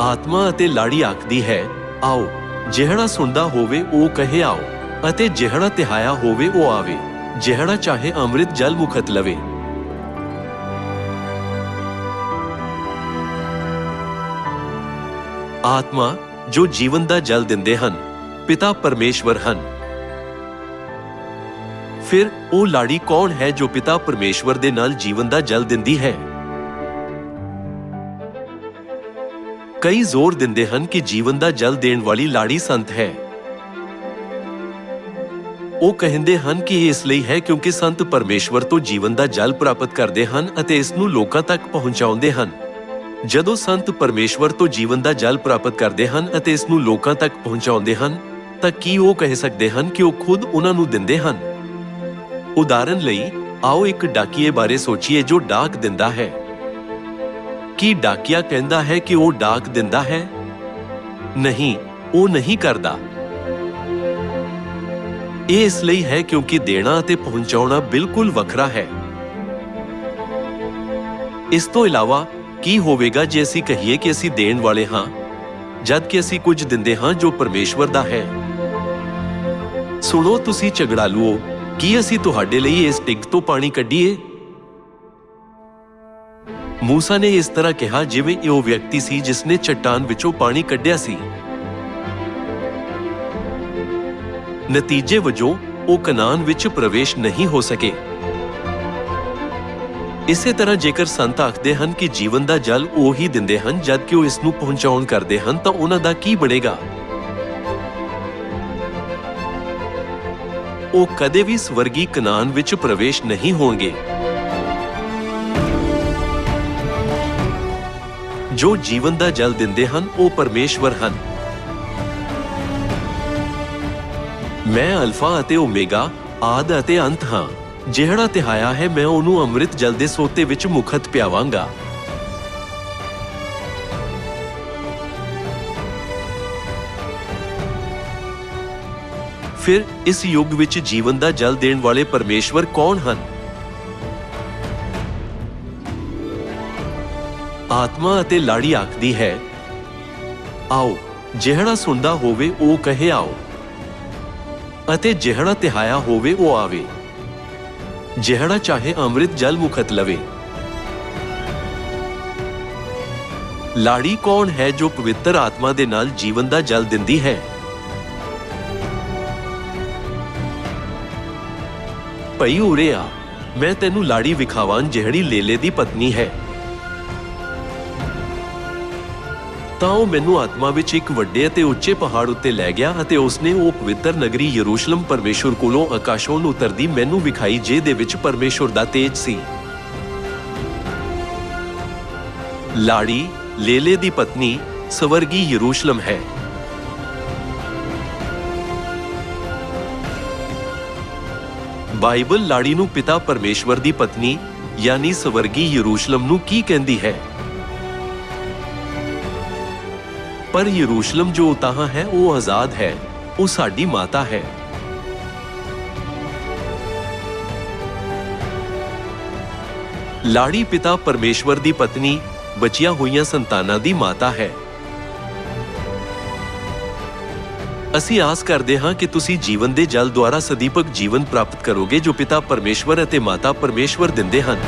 ਆਤਮਾ ਅਤੇ ਲਾੜੀ ਆਖਦੀ ਹੈ, ਆਓ, ਜਿਹੜਾ ਸੁਣਦਾ ਹੋਵੇ ਉਹ ਕਹੇ ਆਓ, ਅਤੇ ਜਿਹੜਾ ਤਿਹਾਇਆ ਹੋਵੇ ਉਹ ਆਵੇ, ਜਿਹੜਾ ਚਾਹੇ ਅੰਮ੍ਰਿਤ ਜਲ ਮੁਖਤ ਲਵੇ। ਆਤਮਾ ਜੋ ਜੀਵਨ ਦਾ ਜਲ ਦਿੰਦੇ ਹਨ, ਪਿਤਾ ਪਰਮੇਸ਼ਵਰ ਹਨ। ਫਿਰ ਉਹ ਲਾੜੀ ਕੌਣ ਹੈ ਜੋ ਪਿਤਾ ਪਰਮੇਸ਼ਵਰ ਦੇ ਨਾਲ ਜੀਵਨ ਦਾ ਜਲ ਦਿੰਦੀ ਹੈ? ਕਈ ਜ਼ੋਰ ਦਿੰਦੇ ਹਨ ਕਿ ਜੀਵਨ ਦਾ ਜਲ ਦੇਣ ਵਾਲੀ ਲਾੜੀ ਸੰਤ ਹੈ। ਉਹ ਕਹਿੰਦੇ ਹਨ ਕਿ ਇਹ ਇਸ ਲਈ ਹੈ ਕਿਉਂਕਿ ਸੰਤ ਪਰਮੇਸ਼ਵਰ ਤੋਂ ਜੀਵਨ ਦਾ ਜਲ ਪ੍ਰਾਪਤ ਕਰਦੇ ਹਨ ਅਤੇ ਇਸ ਨੂੰ ਲੋਕਾਂ ਤੱਕ ਪਹੁੰਚਾਉਂਦੇ ਹਨ। ਜਦੋਂ ਸੰਤ ਪਰਮੇਸ਼ਵਰ ਤੋਂ ਜੀਵਨ ਦਾ ਜਲ ਪ੍ਰਾਪਤ ਕਰਦੇ ਹਨ ਅਤੇ ਇਸ ਨੂੰ ਲੋਕਾਂ ਤੱਕ ਪਹੁੰਚਾਉਂਦੇ ਹਨ, ਤਾਂ ਕੀ ਉਹ ਕਹਿ ਸਕਦੇ ਹਨ ਕਿ ਉਹ ਖੁਦ ਉਹਨਾਂ ਨੂੰ ਦਿੰਦੇ ਹਨ? ਉਦਾਹਰਨ ਲਈ, ਆਓ ਇੱਕ ਡਾਕੀਏ ਬਾਰੇ ਸੋਚੀਏ ਜੋ ਡਾਕ ਦਿੰਦਾ ਹੈ। ਕੀ ਡਾਕੀਆ ਕਹਿੰਦਾ ਹੈ ਕਿ ਉਹ ਡਾਕ ਦਿੰਦਾ ਹੈ? ਨਹੀਂ, ਉਹ ਨਹੀਂ ਕਰਦਾ। ਇਹ ਇਸ ਲਈ ਹੈ ਕਿਉਂਕਿ ਦੇਣਾ ਅਤੇ ਪਹੁੰਚਾਉਣਾ ਬਿਲਕੁਲ ਵੱਖਰਾ ਹੈ। ਇਸ ਤੋਂ ਇਲਾਵਾ, ਕੀ ਹੋਵੇਗਾ ਜੇ ਅਸੀਂ ਕਹੀਏ ਕਿ ਅਸੀਂ ਦੇਣ ਵਾਲੇ ਹਾਂ, ਜਦ ਕਿ ਅਸੀਂ ਕੁਝ ਦਿੰਦੇ ਹਾਂ ਜੋ ਪਰਮੇਸ਼ਵਰ ਦਾ ਹੈ। ਸੁਣੋ ਤੁਸੀਂ ਝਗੜਾਲੂਓ, ਕੀ ਅਸੀਂ ਤੁਹਾਡੇ ਲਈ ਇਸ ਟਿੱਗ ਤੋਂ ਪਾਣੀ ਕੱਢੀਏ? ਮੂਸਾ ਨੇ ਇਸ ਤਰ੍ਹਾਂ ਕਿਹਾ ਜਿਵੇਂ ਇਹ ਉਹ ਵਿਅਕਤੀ ਸੀ ਜਿਸ ਨੇ ਚਟਾਨ ਵਿੱਚੋਂ ਪਾਣੀ ਕੱਢਿਆ ਸੀ। ਨਤੀਜੇ ਵਜੋਂ, ਉਹ ਕਨਾਨ ਵਿੱਚ ਪ੍ਰਵੇਸ਼ ਨਹੀਂ ਹੋ ਸਕੇ। ਇਸੇ ਤਰ੍ਹਾਂ ਜੇਕਰ ਸੰਤ ਆਖਦੇ ਹਨ ਕਿ ਜੀਵਨ ਦਾ ਜਲ ਉਹ ਹੀ ਦਿੰਦੇ ਹਨ ਜਦ ਕਿ ਉਹ ਇਸ ਨੂੰ ਪਹੁੰਚਾਉਣ ਕਰਦੇ ਹਨ ਤਾਂ ਉਹਨਾਂ ਦਾ ਕੀ ਬਣੇਗਾ? ਉਹ ਕਦੇ ਵੀ ਸਵਰਗੀ ਕਨਾਨ ਵਿੱਚ ਪ੍ਰਵੇਸ਼ ਨਹੀਂ ਹੋਣਗੇ। ਜੋ ਜੀਵਨ ਦਾ ਜਲ ਦਿੰਦੇ ਹਨ, ਉਹ ਪਰਮੇਸ਼ਵਰ ਹਨ। ਮੈਂ ਅਲਫਾ ਅਤੇ ਓਮੇਗਾ, ਆਦ ਅਤੇ ਅੰਤ ਹਾਂ। ਜਿਹੜਾ ਤਿਹਾਇਆ ਹੈ, ਮੈਂ ਉਹਨੂੰ ਅੰਮ੍ਰਿਤ ਜਲ ਦੇ ਸੋਤੇ ਵਿੱਚ ਮੁਖਤ ਪਿਆਵਾਂਗਾ। ਫਿਰ ਇਸ ਯੁੱਗ ਵਿੱਚ ਜੀਵਨ ਦਾ ਜਲ ਦੇਣ ਵਾਲੇ ਪਰਮੇਸ਼ਵਰ ਕੌਣ ਹਨ? ਆਤਮਾ ਅਤੇ ਲਾੜੀ ਆਖਦੀ ਹੈ, ਆਓ, ਜਿਹੜਾ ਸੁਣਦਾ ਹੋਵੇ ਉਹ ਕਹੇ ਆਓ, ਅਤੇ ਜਿਹੜਾ ਤਿਹਾਇਆ ਹੋਵੇ ਉਹ ਆਵੇ, ਜਿਹੜਾ ਚਾਹੇ ਅੰਮ੍ਰਿਤ ਜਲ ਮੁਖਤ ਲਵੇ। ਲਾੜੀ ਕੌਣ ਹੈ ਜੋ ਪਵਿੱਤਰ ਆਤਮਾ ਦੇ ਨਾਲ ਜੀਵਨ ਦਾ ਜਲ ਦਿੰਦੀ ਹੈ? ਭਈ ਉਰੇ ਆ, ਮੈਂ ਤੈਨੂੰ ਲਾੜੀ ਵਿਖਾਵਾਂ ਜਿਹੜੀ ਲੇਲੇ ਦੀ ਪਤਨੀ ਹੈ। ਤਾਂ ਉਹ ਮੈਨੂੰ ਆਤਮਾ ਵਿੱਚ ਇੱਕ ਵੱਡੇ ਅਤੇ ਉੱਚੇ ਪਹਾੜ ਉੱਤੇ ਲੈ ਗਿਆ ਅਤੇ ਉਸਨੇ ਉਹ ਪਵਿੱਤਰ ਨਗਰੀ ਯਰੂਸ਼ਲਮ ਪਰਮੇਸ਼ੁਰ ਕੋਲੋਂ ਆਕਾਸ਼ੋਂ ਨੂੰ ਉਤਰਦੀ ਮੈਨੂੰ ਵਿਖਾਈ ਜੇ ਦੇ ਵਿੱਚ ਪਰਮੇਸ਼ੁਰ ਦਾ ਤੇਜ ਸੀ। ਲਾੜੀ, ਲੇਲੇ ਦੀ ਪਤਨੀ, ਸਵਰਗੀ ਯਰੂਸ਼ਲਮ ਹੈ। ਬਾਈਬਲ ਲਾੜੀ ਨੂੰ ਪਿਤਾ ਪਰਮੇਸ਼ਵਰ ਦੀ ਪਤਨੀ, ਯਾਨੀ ਸਵਰਗੀ ਯਰੂਸ਼ਲਮ ਨੂੰ ਕੀ ਕਹਿੰਦੀ ਹੈ? ਪਰ ਯਰੂਸ਼ਲਮ ਜੋ ਉਤਾਹਾਂ ਹੈ, ਉਹ ਆਜ਼ਾਦ ਹੈ, ਉਹ ਸਾਡੀ ਮਾਤਾ ਹੈ। ਲਾੜੀ ਪਿਤਾ ਪਰਮੇਸ਼ਵਰ ਦੀ ਪਤਨੀ, ਬਚੀਆਂ ਹੋਈਆਂ ਸੰਤਾਨਾਂ ਦੀ ਮਾਤਾ ਹੈ। ਅਸੀਂ ਆਸ ਕਰਦੇ ਹਾਂ ਕਿ ਤੁਸੀਂ ਜੀਵਨ ਦੇ ਜਲ ਦੁਆਰਾ ਸਦੀਪਕ ਜੀਵਨ ਪ੍ਰਾਪਤ ਕਰੋਗੇ, ਜੋ ਪਿਤਾ ਪਰਮੇਸ਼ਵਰ ਅਤੇ ਮਾਤਾ ਪਰਮੇਸ਼ਵਰ ਦਿੰਦੇ ਹਨ।